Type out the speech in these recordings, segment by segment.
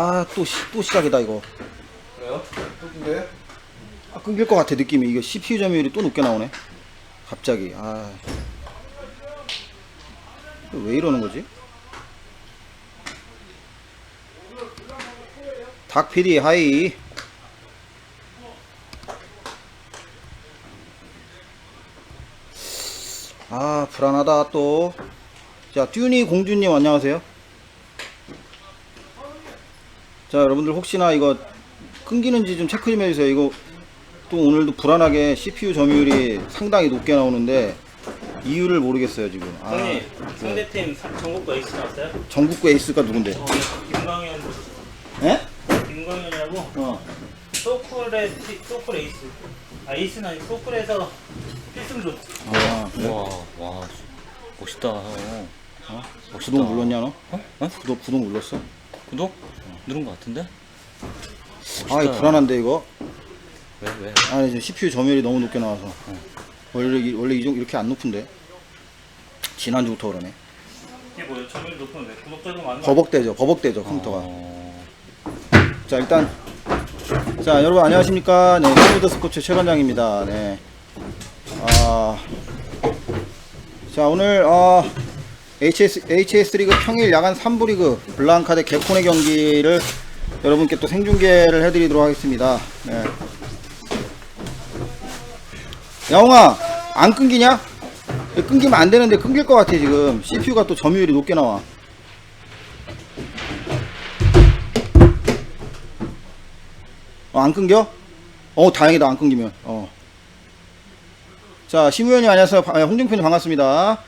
아, 또, 시, 또 시작이다, 이거. 그래요? 똑인데? 아, 끊길 것 같아, 느낌이. 이거 CPU 점유율이 또 높게 나오네. 갑자기. 아. 왜 이러는 거지? 닭 PD, 하이. 아, 불안하다, 또. 자, 듀니 공주님, 안녕하세요. 자, 여러분들 혹시나 이거 끊기는지 좀 체크 좀 해주세요. 이거 또 오늘도 불안하게 CPU 점유율이 상당히 높게 나오는데 이유를 모르겠어요 지금. 아, 형님 상대팀 사- 전국도 에이스 나왔어요? 전국구 에이스가 누군데? 어, 김광현 예? 김광현이라고 어. 소쿨의 티- 소쿨 에이스 아 에이스는 아니 소쿨에서 필승조 아, 그래? 와, 와, 멋있다, 형. 어? 멋있다. 구독 눌렀냐 너? 어? 어? 구독 구독 눌렀어? 구독? 누른 것 같은데? 아, 이거 불안한데 이거. 왜, 왜? 아니 지금 CPU 점유율이 너무 높게 나와서 원래 이- 원래 이 정도 이렇게 안 높은데 지난주부터 그러네. 이게 뭐예요? 점유율 높으면 왜 구독자도 많은 거 버벅대죠, 버벅대죠 컴퓨터가. 어... 자 일단 자 여러분 안녕하십니까 네 스무드 스포츠 최 관장입니다 네. 아, 자 오늘 어, HS, HS 리그 평일 야간 3부 리그 블랑카 대 개콘의 경기를 여러분께 또 생중계를 해드리도록 하겠습니다 네. 야옹아 안 끊기냐? 끊기면 안 되는데 끊길 것 같아 지금 CPU가 또 점유율이 높게 나와 어, 안 끊겨? 어, 다행이다. 안 끊기면. 어. 자, 심우현님 안녕하세요. 바- 아, 홍준표님 반갑습니다.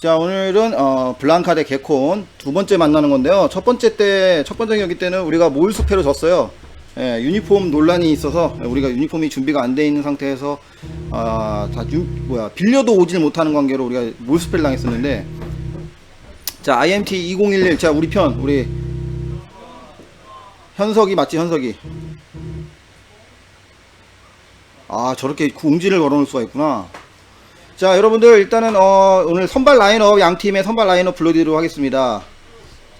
자, 오늘은 어, 블랑카 대 개콘 두 번째 만나는 건데요. 첫 번째 때, 첫 번째 경기 때는 우리가 몰수패로 졌어요. 예, 유니폼 논란이 있어서 우리가 유니폼이 준비가 안 돼 있는 상태에서 아, 다 유, 뭐야 빌려도 오질 못하는 관계로 우리가 몰수패를 당했었는데 자 IMT 2011 자 우리 편 우리 현석이 맞지 현석이 아 저렇게 공지를 걸어놓을 수가 있구나 자 여러분들 일단은 어, 오늘 선발 라인업 양 팀의 선발 라인업 불러드리도록 하겠습니다.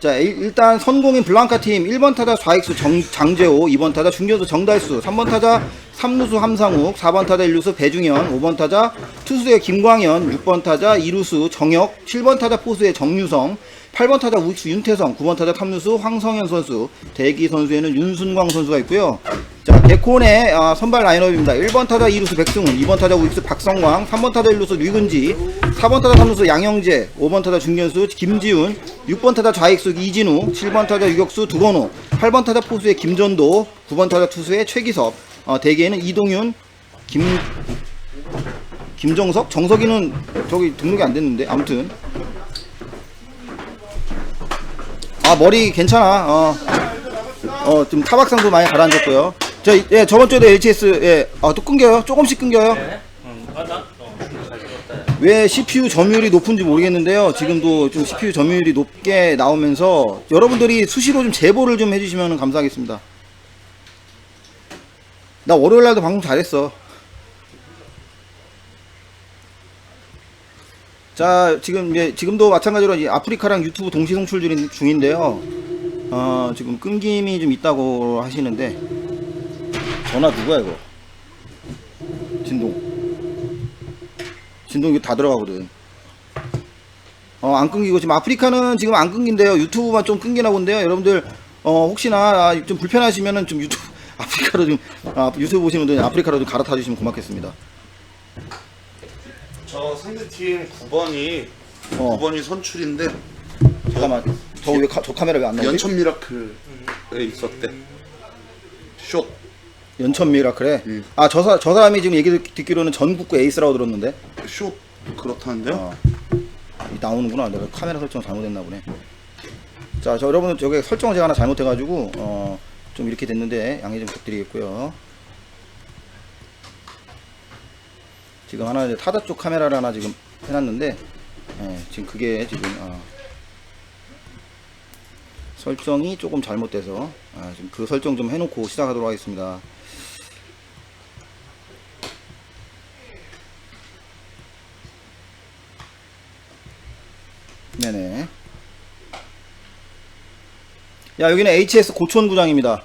자 일- 일단 선공인 블랑카 팀 1번 타자 좌익수 정, 장재호 2번 타자 중견수 정달수 3번 타자 삼루수 함상욱 4번 타자 1루수 배중현 5번 타자 투수의 김광현 6번 타자 2루수 정혁 7번 타자 포수의 정유성 8번 타자 우익수 윤태성 9번 타자 탐루수 황성현 선수 대기 선수에는 윤순광 선수가 있고요 자, 개콘의 아, 선발 라인업입니다. 1번 타자 이루수 백승훈, 2번 타자 우익수 박성광, 3번 타자 일루수 류근지, 4번 타자 삼루수 양영재, 5번 타자 중견수 김지훈, 6번 타자 좌익수 이진우, 7번 타자 유격수 두건호, 8번 타자 포수의 김전도, 9번 타자 투수의 최기섭, 어, 대개에는 이동윤, 김 김정석, 정석이는 저기 등록이 안 됐는데 아무튼 아 머리 괜찮아. 어. 어, 좀 타박상도 많이 가라앉았고요. 저, 예, 저번 주에도 HS, 예, 아, 또 끊겨요? 조금씩 끊겨요? 네? 왜 CPU 점유율이 높은지 모르겠는데요. 지금도 좀 CPU 점유율이 높게 나오면서 여러분들이 수시로 좀 제보를 좀 해주시면 감사하겠습니다. 나 월요일 날도 방송 잘했어. 자, 지금, 예, 지금도 마찬가지로 이 아프리카랑 유튜브 동시 송출 중- 중인데요. 어, 지금 끊김이 좀 있다고 하시는데, 전화 누구야, 이거? 진동. 진동 이거 다 들어가거든. 어, 안 끊기고 지금 아프리카는 지금 안 끊긴대요. 유튜브만 좀 끊기나 본데요. 여러분들 어, 혹시나 아, 좀 불편하시면은 좀 유튜브 아프리카로 좀 아, 유튜브 보시는 분들 아프리카로 좀 갈아타 주시면 고맙겠습니다. 저 상대팀 9번이 어, 9번이 선출인데 잠깐만. 저왜저 카메라 왜 안 나오지? 연천 미라클에 있었대. 숏. 연천 미라클에. 음. 아, 저, 사, 저 사람이 지금 얘기 듣- 듣기로는 전국구 에이스라고 들었는데. 숏 그렇다는데요? 어. 이 나오는구나. 내가 카메라 설정 잘못했나 보네. 자, 저 여러분 저기 설정을 제가 하나 잘못해가지고 어, 좀 이렇게 됐는데 양해 좀 부탁드리겠고요. 지금 하나 타자 쪽 카메라를 하나 지금 해놨는데 예, 지금 그게 지금 어, 설정이 조금 잘못돼서 아, 지금 그 설정 좀 해놓고 시작하도록 하겠습니다. 네네. 야, 여기는 HS 고촌구장입니다.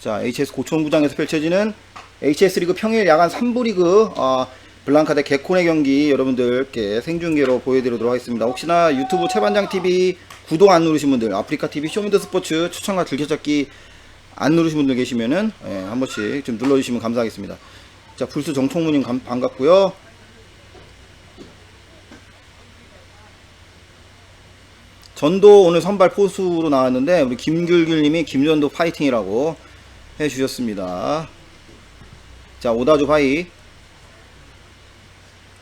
자, HS 고촌구장에서 펼쳐지는 HS 리그 평일 야간 3부 리그, 어, 블랑카 대 개콘의 경기 여러분들께 생중계로 보여드리도록 하겠습니다. 혹시나 유튜브 채반장TV 구독 안 누르신 분들, 아프리카TV 쇼미더 스포츠 추천과 즐겨찾기 안 누르신 분들 계시면은, 예, 한 번씩 좀 눌러주시면 감사하겠습니다. 자, 불수 정통무님 감- 반갑고요 전도 오늘 선발 포수로 나왔는데 우리 김귤귤님이 김전도 파이팅이라고 해주셨습니다. 자 오다주 파이.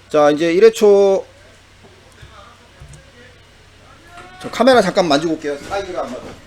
자 이제 1회초 저 카메라 잠깐 만지고 올게요. 사이즈가 안 맞아.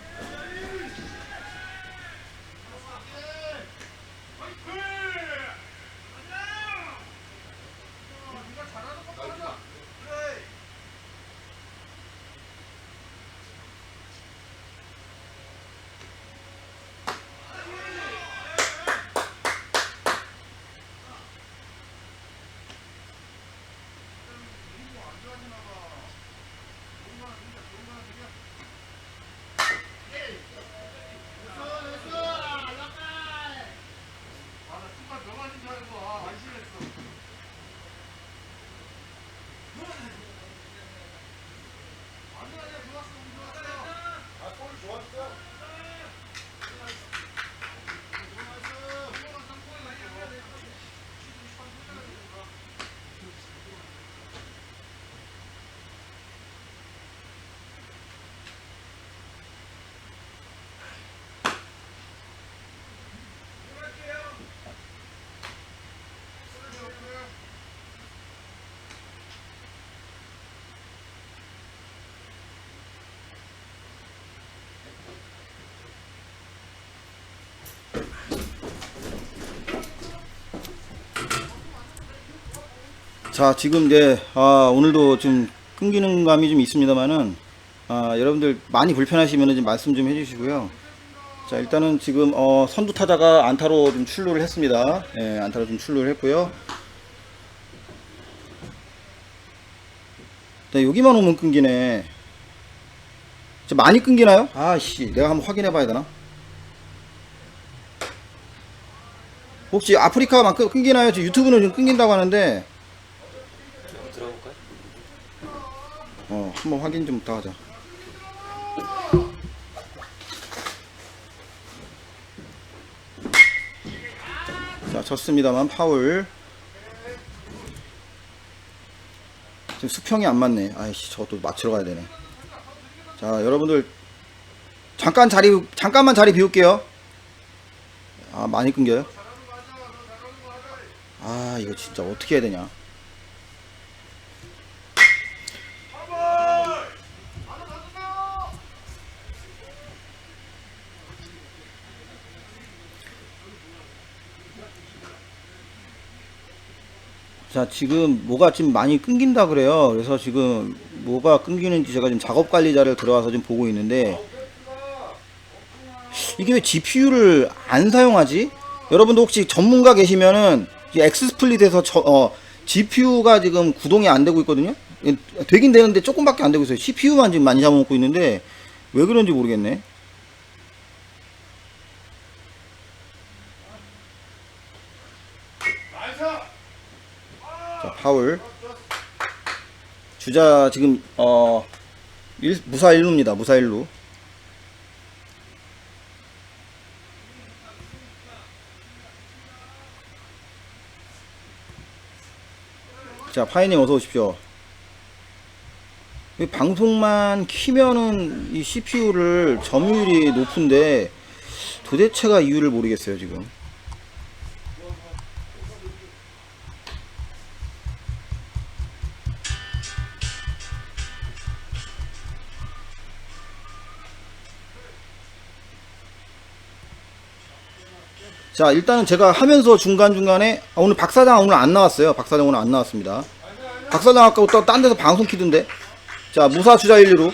자 지금 이제 아, 오늘도 좀 끊기는 감이 좀 있습니다만은 아, 여러분들 많이 불편하시면 좀 말씀 좀 해주시고요. 자 일단은 지금 어, 선두 타자가 안타로 좀 출루를 했습니다. 예, 안타로 좀 출루를 했고요. 자, 여기만 오면 끊기네. 저 많이 끊기나요? 아씨 내가 한번 확인해 봐야 되나? 혹시 아프리카만 끊- 끊기나요? 저 유튜브는 좀 끊긴다고 하는데 한번 들어볼까요? 어, 한번 확인 좀 부탁하자. 자, 졌습니다만 파울. 지금 수평이 안 맞네. 아이씨, 저것도 맞추러 가야 되네. 자, 여러분들 잠깐 자리 잠깐만 자리 비울게요. 아, 많이 끊겨요? 아, 이거 진짜 어떻게 해야 되냐? 자, 지금 뭐가 지금 많이 끊긴다 그래요. 그래서 지금 뭐가 끊기는지 제가 지금 작업 관리자를 들어와서 좀 보고 있는데 이게 왜 GPU를 안 사용하지? 여러분도 혹시 전문가 계시면은 저, 어, GPU가 지금 구동이 안 되고 있거든요. 예, 되긴 되는데 조금밖에 안 되고 있어요. CPU만 지금 많이 잡아먹고 있는데 왜 그런지 모르겠네. 자, 파울. 주자 지금 어 일, 무사 1루입니다. 무사 1루. 자, 파이님 어서 오십시오. 이 방송만 키면은 이 CPU를 점유율이 높은데 도대체가 이유를 모르겠어요, 지금. 자 일단은 제가 하면서 중간중간에 아, 오늘 박사장 오늘 안 나왔어요. 박사장 오늘 안 나왔습니다. 박사장 아까부터 딴 데서 방송 키던데. 자 무사 주자 1, 2루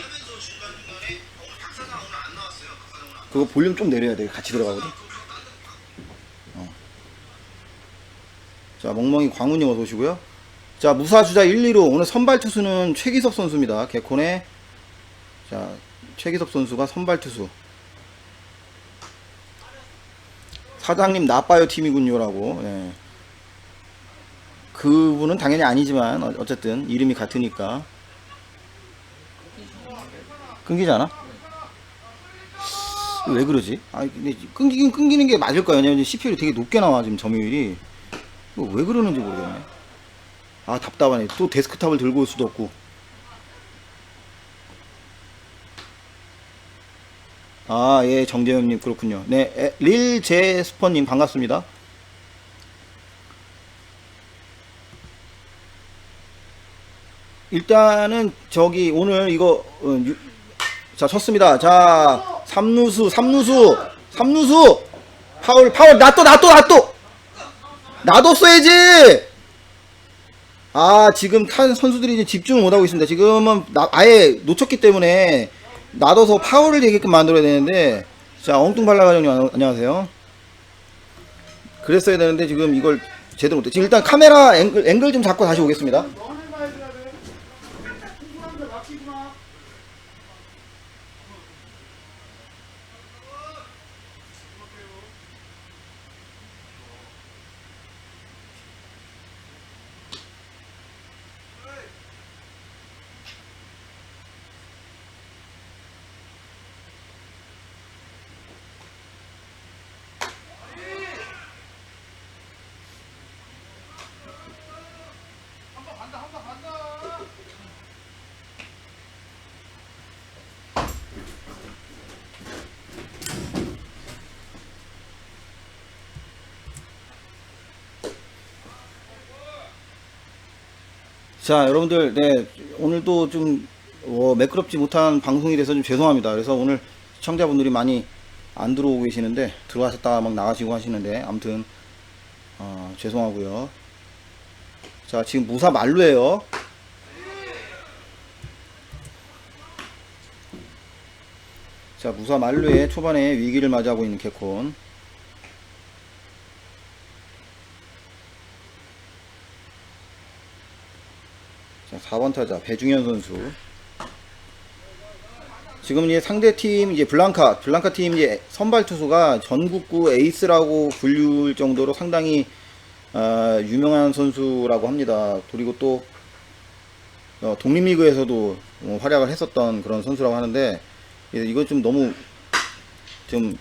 그거 볼륨 좀 내려야 돼. 같이 들어가거든. 어. 자 멍멍이 광훈님 어서 오시고요. 자 무사 주자 1, 2루 오늘 선발 투수는 최기섭 선수입니다. 개콘의. 자 최기섭 선수가 선발 투수 사장님 나빠요 팀이군요라고. 예. 그분은 당연히 아니지만 어- 어쨌든 이름이 같으니까 끊기지 않아? 왜 그러지? 아 근데 끊기긴 끊기는 게 맞을 거야. 왜냐면 CPU이 되게 높게 나와 지금 점유율이. 왜 그러는지 모르겠네. 아 답답하네. 또 데스크탑을 들고 올 수도 없고. 아, 예, 정재현님, 그렇군요. 네, 에, 릴제스퍼님, 반갑습니다. 일단은, 저기, 오늘 이거, 어, 유- 자, 쳤습니다. 자, 삼루수, 삼루수, 삼루수! 파울, 파울, 놔둬, 놔둬, 놔둬! 놔뒀어야지! 아, 지금 탄 선수들이 이제 집중을 못하고 있습니다. 지금은 나- 아예 놓쳤기 때문에 놔둬서 파울을 되게끔 만들어야 되는데, 자, 엉뚱발라가정님 안- 안녕하세요. 그랬어야 되는데 지금 이걸 제대로 못해. 지금 일단 카메라 앵글, 앵글 좀 잡고 다시 오겠습니다. 자, 여러분들, 네, 오늘도 좀, 어, 매끄럽지 못한 방송이 돼서 좀 죄송합니다. 그래서 오늘 시청자분들이 많이 안 들어오고 계시는데, 들어가셨다가 막 나가시고 하시는데, 아무튼, 어, 죄송하고요 자, 지금 무사 만루에요. 자, 무사 만루에 초반에 위기를 맞이하고 있는 개콘. 자, 4번 타자 배중현 선수. 지금 이제 상대 팀 이제 블랑카 블랑카 팀 이제 선발 투수가 전국구 에이스라고 불릴 정도로 상당히 어, 유명한 선수라고 합니다. 그리고 또 어, 독립리그에서도 어, 활약을 했었던 그런 선수라고 하는데 예, 이거 좀 너무 좀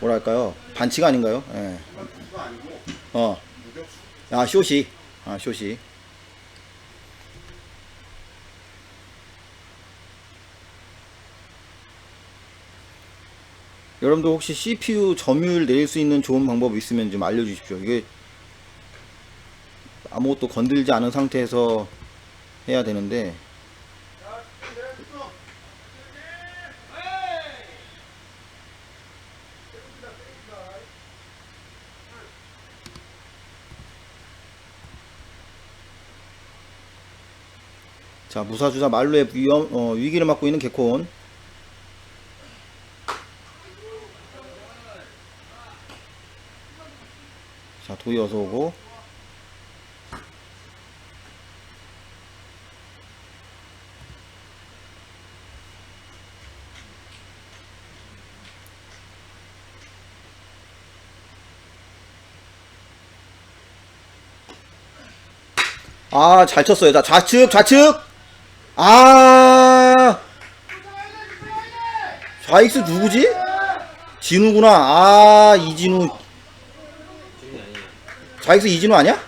뭐랄까요 반칙 아닌가요? 예. 어. 아 쇼시. 아 쇼시. 여러분들 혹시 CPU 점유율 내릴 수 있는 좋은 방법 있으면 좀 알려주십시오. 이게 아무것도 건들지 않은 상태에서 해야 되는데 자 무사주자 말루의 위험, 어, 위기를 맞고 있는 개콘 어서 오고. 아 잘 쳤어요. 자 좌측 좌측. 아. 좌익수 누구지? 진우구나. 아 이진우. 좌익수 이진우 아니야?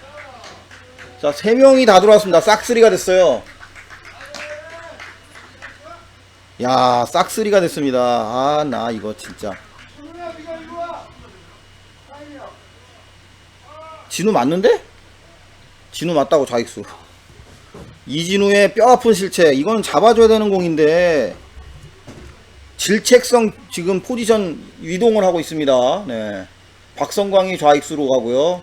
자, 세 명이 다 들어왔습니다. 싹쓰리가 됐어요. 야, 싹쓰리가 됐습니다. 아, 나 이거 진짜. 진우 맞는데? 진우 맞다고 좌익수. 이진우의 뼈 아픈 실체. 이건 잡아줘야 되는 공인데. 질책성 지금 포지션 이동을 하고 있습니다. 네. 박성광이 좌익수로 가고요.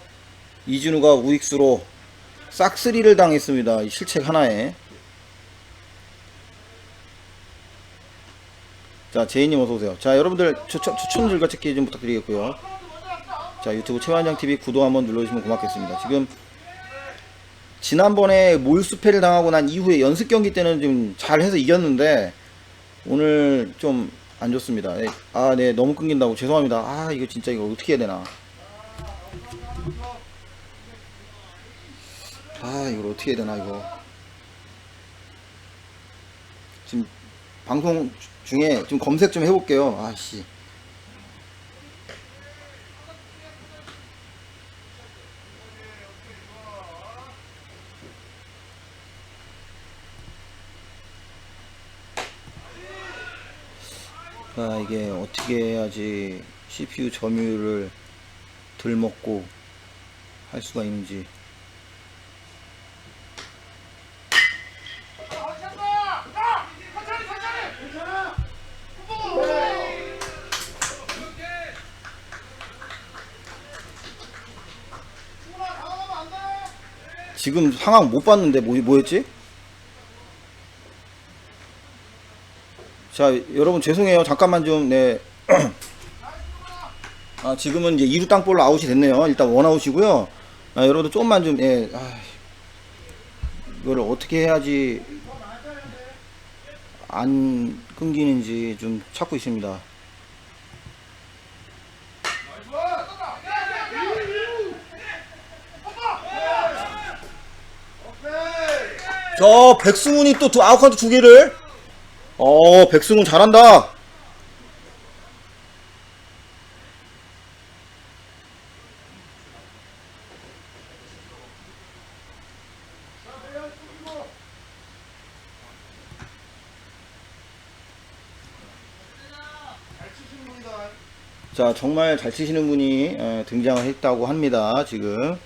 이진우가 우익수로 싹쓰리를 당했습니다. 이 실책 하나에. 자, 제이님 어서오세요. 자, 여러분들 추천, 추천 즐거찾기 좀 부탁드리겠고요. 자, 유튜브 최완장TV 구독 한번 눌러주시면 고맙겠습니다. 지금, 지난번에 몰수패를 당하고 난 이후에 연습 경기 때는 좀 잘해서 이겼는데, 오늘 좀 안 좋습니다. 네. 아, 네, 너무 끊긴다고 죄송합니다. 아, 이거 진짜 이거 어떻게 해야 되나? 아, 이걸 어떻게 해야 되나 이거? 지금 방송 중에 좀 검색 좀 해볼게요. 아씨. 아, 이게 어떻게 해야지 CPU 점유율을 덜 먹고 할 수가 있는지. 지금 상황 못 봤는데 뭐, 뭐였지? 자 여러분 죄송해요 잠깐만 좀 네. 아 지금은 이제 2루 땅볼로 아웃이 됐네요 일단 원아웃이고요 아, 여러분들 조금만 좀 예. 아, 이거를 어떻게 해야지 안 끊기는지 좀 찾고 있습니다 저 백승훈이 또 두 아웃카운트 두 개를? 어 백승훈 잘한다. 자 정말 잘 치시는 분이 에, 등장을 했다고 합니다 지금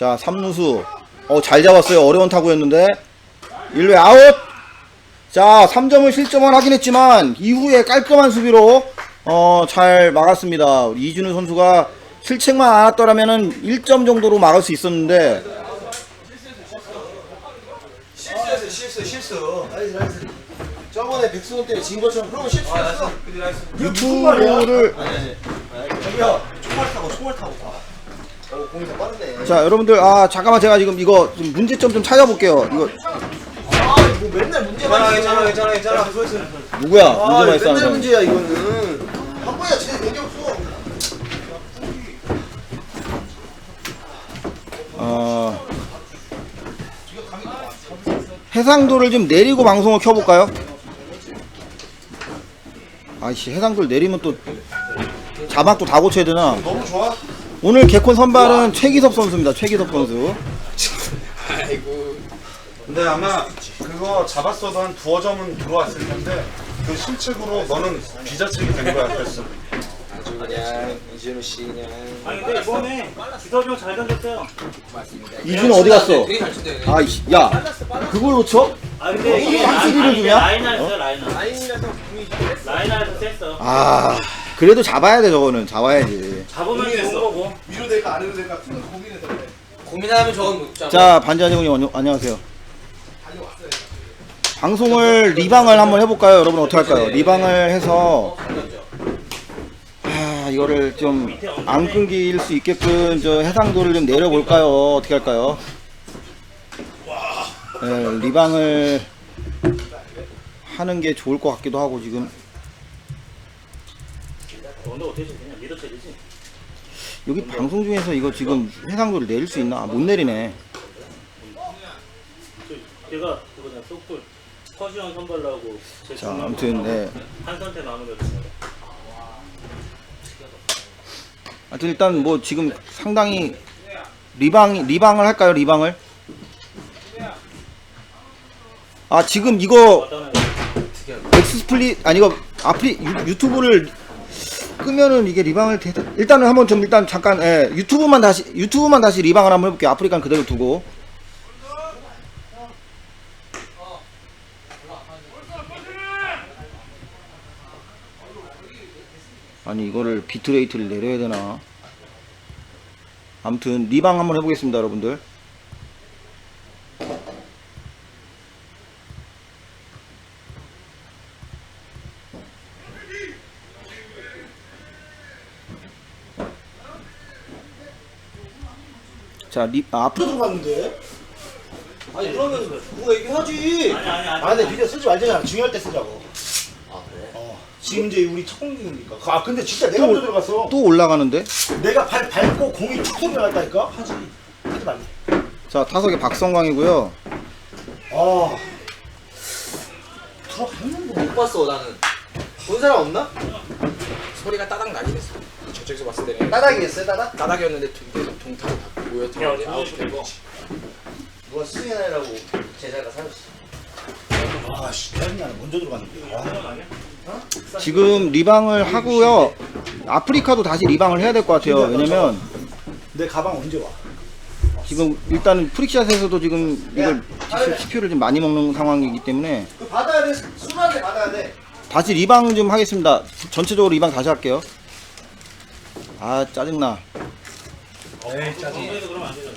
자 3루수. 어 잘 잡았어요. 어려운 타구였는데. 1루에 아웃! 자 3점을 실점을 하긴 했지만 이후에 깔끔한 수비로 어 잘 막았습니다. 우리 이준우 선수가 실책만 안 왔더라면은 1점 정도로 막을 수 있었는데. 실수했어 실수. 실수 저번에 백승훈 때문에 진 것처럼 그러면 실수했어 유튜브를 저기요? 총알 타고 총알 타고 어 공이 더 빠르네 자 여러분들 아 잠깐만 제가 지금 이거 좀 문제점 좀 찾아볼게요. 이거 아뭐 맨날 문제만 괜찮아 괜찮아 괜찮아 괜찮아. 누구야? 아 문제만 있어 맨날 하는. 문제야 이거는. 한 번이야 쟤 얘기 없어. 어 해상도를 좀 내리고 방송을 켜볼까요? 아이씨 해상도를 내리면 또 자막도 다 고쳐야 되나? 너무 좋아 오늘 개콘 선발은 최기섭 선수입니다. 최기섭 선수. 근데 아마 그거 잡았어도 한 두어 점은 들어왔을 텐데 그 실책으로 너는 비자책이 된 거야 그랬어 아주 그냥 이준우 씨 그냥 아니 근데 이번에 기섭이 형잘 던졌어요. 이준 어디 갔어? 되게 잘 쳤대 아이씨, 야, 그걸 놓쳐? 아 근데 이게 한수비를 라인- 주냐? 라인하였어 라인하. 라인하에서 셌어. 아, 그래도 잡아야 돼 저거는 잡아야지. 잡으면 아래로 될까 큰 고민해서 그래 고민하면 저건 못 잡아 자, 반지하정님 안녕- 안녕하세요. 방송을 리방을 한번 해볼까요? 여러분 어떻게 할까요? 리방을 해서 아, 이거를 좀 안 끊길 수 있게끔 저 해상도를 좀 내려볼까요? 어떻게 할까요? 네, 리방을 하는 게 좋을 것 같기도 하고 지금 근데 어떻게. 여기 방송 중에서 이거 지금 해상도를 내릴 수 있나? 아, 못 내리네. 저- 제가 그거냐 소풀 퍼시언 선발라고 제 자, 아무튼 네. 한 선택 마무리였습니다. 하여튼 일단 뭐 지금 상당히 리방 리방을 할까요? 리방을? 아 지금 이거 어떤 엑스플릿 아니 이거 아플리 유, 유튜브를 끄면은 이게 리방을 되, 일단은 한번 좀 일단 잠깐 예, 유튜브만 다시 유튜브만 다시 리방을 한번 해볼게요. 아프리칸 그대로 두고. 아니 이거를 비트레이트를 내려야 되나? 아무튼 리방 한번 해보겠습니다, 여러분들. 자, 리, 아, 아프, 들어갔는데 아니 그러면 누가 얘기하지. 아니 아니 아니 아 근데 비디오 쓰지 말잖아. 중요할 때 쓰자고. 아 그래? 어. 지금 이제 우리 첫 공격이니까. 아 근데 진짜 내가 먼저 들어갔어. 또 올라가는데? 내가 발 밟고 공이 툭 소리 나갔다니까. 하지. 하지 말래. 자, 타석에 박성광이고요. 아. 들어갔는데. 못 봤어 나는. 본 사람 없나? 소리가 따닥 나긴 했어. 저쪽에서 봤을 때는 따닥이겠어요 따닥? 따닥이었는데 동- 동타로 모였더니 아웃이 되고. 누가 수행하라고 제자가 사줬어. 아씨 짜증나네. 먼저 들어갔는데. 아. 지금 리방을 하고요. 아프리카도 다시 리방을 해야 될 것 같아요. 왜냐면 내 가방 언제 와? 지금 일단은 프릭샷에서도 지금 이걸 CPU를 좀 많이 먹는 상황이기 때문에 그 받아야 돼. 술한테 받아야 돼. 다시 리방 좀 하겠습니다. 전체적으로 리방 다시 할게요. 아 짜증나. 에이 짜증 그러면 안 되죠